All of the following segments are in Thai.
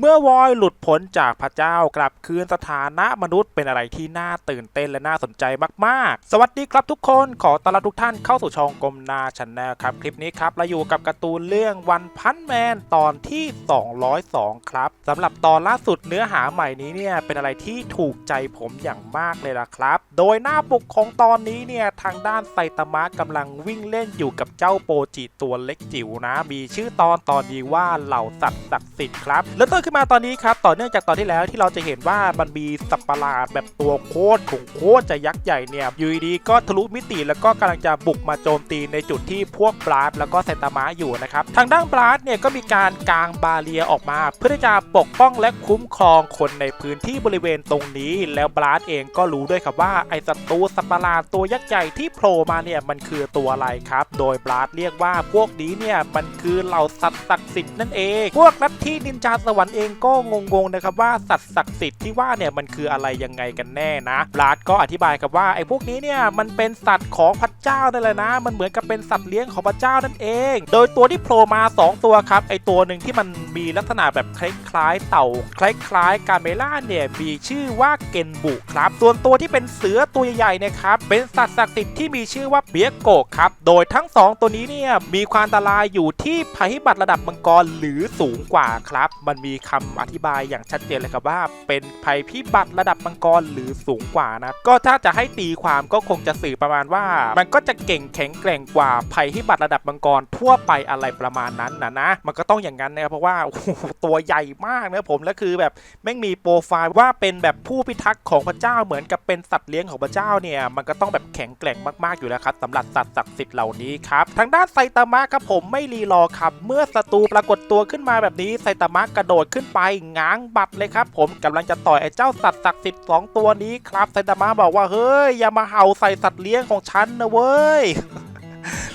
เมื่อวอยหลุดพ้นจากพระเจ้ากลับคืนสถานะมนุษย์เป็นอะไรที่น่าตื่นเต้นและน่าสนใจมากๆ สวัสดีครับทุกคนขอต้อนรับทุกท่านเข้าสู่ช่องกลมนาชแนลครับ คลิปนี้ครับเราอยู่กับการ์ตูนเรื่องวันพันแมนตอนที่ 202 ครับสำหรับตอนล่าสุดเนื้อหาใหม่นี้เนี่ยเป็นอะไรที่ถูกใจผมอย่างมากเลยล่ะครับ โดยหน้าปกของตอนนี้เนี่ยทางด้านไซตามะกำลังวิ่งเล่นอยู่กับเจ้าโปจิตัวเล็กจิ๋วนะ มีชื่อตอนตอนนี้ว่าเหล่าสัตว์ศักดิ์สิทธิ์ครับแล้วต้นขึ้นมาตอนนี้ครับต่อเนื่องจากตอนที่แล้วที่เราจะเห็นว่ามันมีสัตว์ประหลาดแบบตัวโคตรของโคตรจะยักษ์ใหญ่เนี่ยยูดีก็ทะลุมิติแล้วก็กำลังจะบุกมาโจมตีในจุดที่พวกบลัดแล้วก็ไซตามะอยู่นะครับทางด้านบลัดเนี่ยก็มีการกางบาเรียออกมา เพื่อที่จะปกป้องและคุ้มครองคนในพื้นที่บริเวณตรงนี้ แล้วบลัดเองก็รู้ด้วยครับว่าไอศัตรูสัตว์ประหลาดตัวยักษ์ใหญ่ที่โผล่มาเนี่ยมันคือตัวอะไรครับ โดยบลัดเรียกว่าพวกนี้เนี่ยมันคือเหล่าสัตว์ศักดิ์สิทธิ์นั่นเอง พวกลัทธินินจาสวรรค์เองก็งงๆนะครับว่าสัตว์ศักดิ์สิทธิ์ที่ว่าเนี่ยมันคืออะไรยังไงกันแน่นะบลัดก็อธิบายครับว่าไอ้พวกนี้เนี่ยมันเป็นสัตว์ของพระเจ้านั่นแหละนะ มันเหมือนกับเป็นสัตว์เลี้ยงของพระเจ้านั่นเอง โดยตัวที่โผล่มา 2 ตัวครับไอ้ตัวหนึ่งที่มันมีลักษณะแบบคล้ายๆ เต่าคล้ายๆกาเมล่าเนี่ยมีชื่อว่าเกนบุครับส่วนตัวที่เป็นเสือตัวใหญ่ๆเนะครับเป็นสัตว์ศักดิ์สิทธิ์ที่มีชื่อว่าเบียโกครับโดยทั้ง 2 ตัวนี้เนี่ยมีความอันตรายอยู่ที่ภัยพิบัติระดับมังกรหรือสูงกว่าครับ มันมีคำอธิบายอย่างชัดเจนเลยครับว่า เป็นภัยพิบัติระดับมังกรหรือสูงกว่านะ ก็ถ้าจะให้ตีความก็คงจะสื่อประมาณว่า มันก็จะเก่งแข็งแกร่งกว่าภัยพิบัติระดับมังกรทั่วไปอะไรประมาณนั้นนะนะ มันก็ต้องอย่างนั้นนะครับเพราะว่าโอ้โหตัวใหญ่มากนะผมแล้วคือแบบแม่งมีโปรไฟล์ว่าเป็นแบบผู้พิทักษ์ของพระเจ้าเหมือนกับเป็นสัตว์เลี้ยงของพระเจ้าเนี่ยมันก็ต้องแบบแข็งแกร่งมากๆอยู่แล้วครับสำหรับสัตว์ศักดิ์สิทธิ์เหล่านี้ครับทางด้านไซตามะครับผมไม่รีรอครับ เมื่อศัตรูปรากฏตัวขึ้นมาแบบนี้ไซตามะกระโดดขึ้นไปง้างบัตรเลยครับ ผมกำลังจะต่อยไอ้เจ้าสัตว์ศักดิ์สิทธิ์สองตัวนี้ครับไซตามะบอกว่าเฮ้ยอย่ามาเห่าใส่สัตว์เลี้ยงของฉันนะเว้ย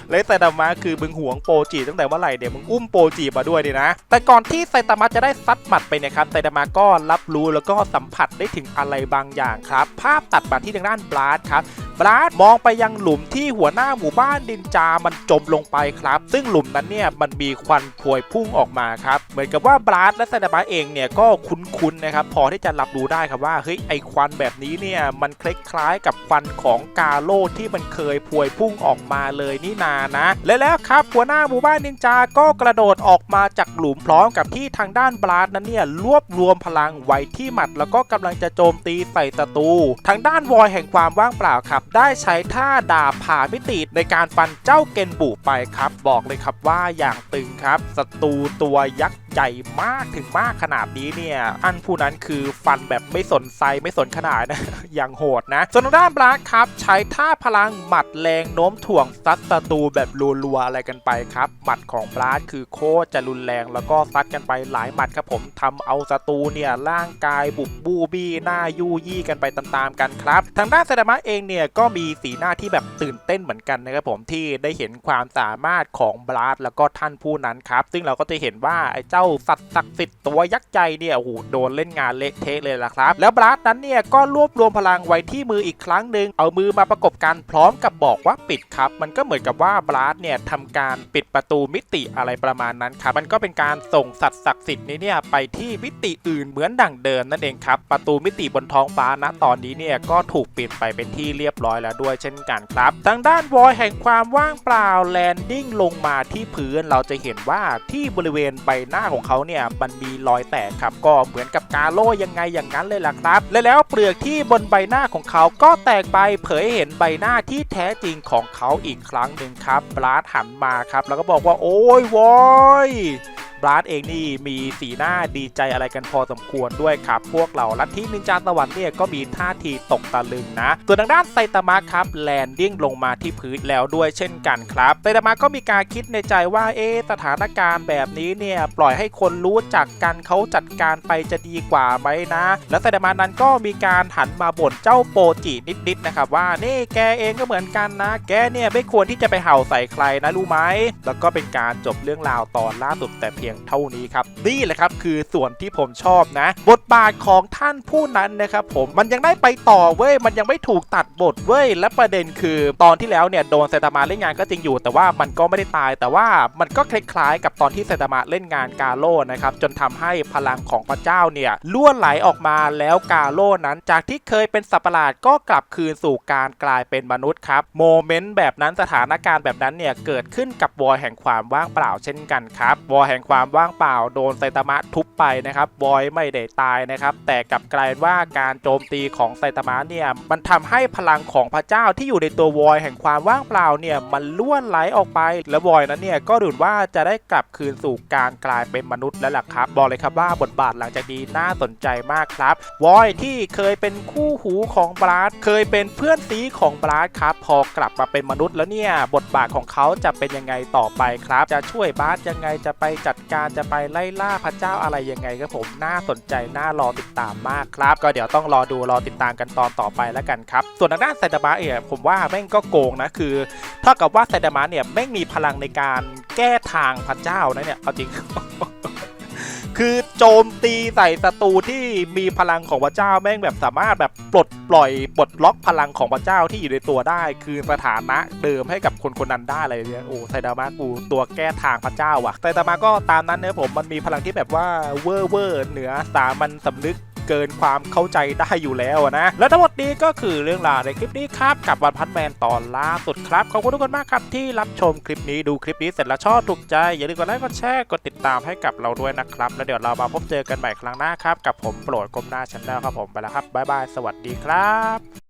และไซตามะคือมึงหวงโปรจิตั้งแต่เมื่อไหร่เดี๋ยวมึงอุ้มโปรจิมาด้วยดีนะ แต่ก่อนที่ไซตามะจะได้ซัดหมัดไปนะครับไซตามะก็รับรู้แล้วก็สัมผัสได้ถึงอะไรบางอย่างครับ ภาพตัดมาที่ทางด้านบลัดครับ บลัดมองไปยังหลุมที่หัวหน้าหมู่บ้านดินจามันจมลงไปครับ ซึ่งหลุมนั้นเนี่ยมันมีควันพวยพุ่งออกมาครับ เหมือนกับว่าบลัดและไซตามะเองเนี่ยก็คุ้นๆนะครับพอที่จะรับรู้ได้ครับว่าเฮ้ยไอควันแบบนี้เนี่ยมันคล้ายๆกับควันของกาโลที่มันเคยพวยพุ่งออกมาเลยนี่นานะ และแล้วครับหัวหน้าหมู่บ้านนินจาก็กระโดดออกมาจากหลุมพร้อมกับที่ทางด้านบลัดนั้นเนี่ยรวบรวมพลังไว้ที่หมัด แล้วก็กำลังจะโจมตีใส่ศัตรูทางด้านวอยแห่งความว่างเปล่าครับได้ใช้ท่าดาบผ่าพิติในการฟันเจ้าเกนบุไปครับ บอกเลยครับว่าอย่างตึงครับศัตรูตัวยักษ์ ใหญ่มากถึงมากขนาดนี้เนี่ย อันผู้นั้นคือฟันแบบไม่สนไซไม่สนขนาดนะ อย่างโหดนะ ส่วนทางด้านบลัดครับ ใช้ท่าพลังหมัดแรงโน้มถ่วงซัดศัตรูแบบรัวๆอะไรกันไปครับ หมัดของบลัดคือโคตรจะรุนแรงแล้วก็ซัดกันไปหลายหมัดครับผมทำเอาศัตรูเนี่ยร่างกายบุบบูบี้หน้ายูยี่กันไปตามๆกันครับ ทางด้านเซดามะเองเนี่ยก็มีสีหน้าที่แบบตื่นเต้นเหมือนกันนะครับผมที่ได้เห็นความสามารถของบลัดแล้วก็ท่านผู้นั้นครับซึ่งเราก็จะเห็นว่าไอ้เจ้าสัตว์ศักดิ์สิทธิ์ตัวยักษ์ใหญ่เนี่ยโอ้โหโดนเล่นงานเละเทะเลยล่ะครับ แล้วบลัดนั้นเนี่ยก็รวบรวมพลังไว้ที่มืออีกครั้งหนึ่งเอามือมาประกบกันพร้อมกับบอกว่าปิดครับ มันก็เหมือนกับว่าบลัดเนี่ยทำการปิดประตูมิติอะไรประมาณนั้นครับมันก็เป็นการส่งสัตว์ศักดิ์สิทธิ์นี้เนี่ยไปที่มิติอื่นเหมือนดั่งเดิมนั่นเองครับประตูมิติบนท้องฟ้าณตอนนี้เนี่ยก็ถูกปิดไปเป็นที่เรียบร้อยแล้วด้วยเช่นกันครับ ทางด้านวอยแห่งความว่างเปล่าแลนดิ้งลงมาที่พื้นเราจะเห็นว่าที่บริเวณใบหน้าของเขาเนี่ยมันมีรอยแตกครับก็เหมือนกับกาโลยังไงอย่างนั้นเลยล่ะครับ และแล้วเปลือกที่บนใบหน้าของเขาก็แตกไปเผยให้เห็นใบหน้าที่แท้จริงของเขาอีกครั้งหนึ่งครับบลัดหันมาครับ แล้วก็บอกว่าโอ้ยวอย บลัดเองนี่มีสีหน้าดีใจอะไรกันพอสมควรด้วยครับ พวกเราลัทธินินจาสวรรค์เนี่ยก็มีท่าทีตกตะลึงนะ ส่วนทางด้านไซตามะครับแลนดิ้งลงมาที่พื้นแล้วด้วยเช่นกันครับไซตามะก็มีการคิดในใจว่าเอะสถานการณ์แบบนี้เนี่ยปล่อยให้คนรู้จักกันเขาจัดการไปจะดีกว่าไหมนะ แล้วไซตามะนั้นก็มีการหันมาบ่นเจ้าโปจินิดๆนะครับว่านี่แกเองก็เหมือนกันนะ แกเนี่ยไม่ควรที่จะไปเห่าใส่ใครนะรู้ไหมแล้วก็เป็นการจบเรื่องราวตอนล่าสุดแต่เพียงยงเท่านี้ครับ นี่แหละครับคือส่วนที่ผมชอบนะ บทบาทของท่านผู้นั้นนะครับผมมันยังได้ไปต่อเว้ยมันยังไม่ถูกตัดบทเว้ยและประเด็นคือตอนที่แล้วเนี่ยโดนไซตามะเล่นงานก็จริงอยู่ แต่ว่ามันก็ไม่ได้ตาย แต่ว่ามันก็คล้ายๆ กับตอนที่ไซตามะเล่นงานกาโร่นะครับจนทำให้พลังของพระเจ้าเนี่ยล้วนไหลออกมาแล้วกาโร่นั้น จากที่เคยเป็นสัตว์ประหลาดก็กลับคืนสู่การกลายเป็นมนุษย์ครับโมเมนต์แบบนั้นสถานการณ์แบบนั้นเนี่ยเกิดขึ้นกับวอแห่งความว่างเปล่าเช่นกันครับวอแห่งความว่างเปล่าโดนไซตามะทุบไปนะครับวอยไม่ได้ตายนะครับ แต่กลับกลายว่าการโจมตีของไซตามะเนี่ยมันทำให้พลังของพระเจ้าที่อยู่ในตัววอยแห่งความว่างเปล่าเนี่ยมันล้วนไหลออกไป และวอยนั้นเนี่ยก็ดูเหมือนว่าจะได้กลับคืนสู่การกลายเป็นมนุษย์แล้วล่ะครับ บอกเลยครับว่าบทบาทหลังจากนี้น่าสนใจมากครับวอยที่เคยเป็นคู่หูของบราสเคยเป็นเพื่อนซีของบราสครับพอกลับมาเป็นมนุษย์แล้วเนี่ยบทบาทของเขาจะเป็นยังไงต่อไปครับ จะช่วยบราสยังไงจะไปจัดการจะไปไล่ล่าพระเจ้าอะไรยังไงครับผมน่าสนใจน่ารอติดตามมากครับ ก็เดี๋ยวต้องรอดูรอติดตามกันตอนต่อไปแล้วกันครับ ส่วนทางด้านไซดามาเองผมว่าแม่งก็โกงนะคือเท่ากับว่าไซดามาเนี่ยแม่งมีพลังในการแก้ทางพระเจ้านะเนี่ยเอาจริง คือโจมตีใส่ศัตรูที่มีพลังของพระเจ้าแม่งแบบสามารถแบบปลดปล่อยปลดล็อกพลังของพระเจ้าที่อยู่ในตัวได้ คือสถานะเดิมให้กับคนคนนั้นได้อะไรเนี่ยโอ้ไซดามะกูตัวแก้ทางพระเจ้าว่ะไซดามะก็ตามนั้นเนอะผมมันมีพลังที่แบบว่าเวอร์เวอร์เหนือสามันสำนึก เกินความเข้าใจได้อยู่แล้วนะ และทั้งหมดนี้ก็คือเรื่องราวในคลิปนี้ครับกับวันพันแมนตอนล่าสุดครับ ขอบคุณทุกคนมากครับที่รับชมคลิปนี้ดูคลิปนี้เสร็จแล้วชอบถูกใจ อย่าลืมกดไลค์กดแชร์กดติดตามให้กับเราด้วยนะครับ แล้วเดี๋ยวเรามาพบเจอกันใหม่ครั้งหน้าครับ กับผมโปรดก้มหน้าชันแนลครับผมไปแล้วครับบ๊ายบายสวัสดีครับ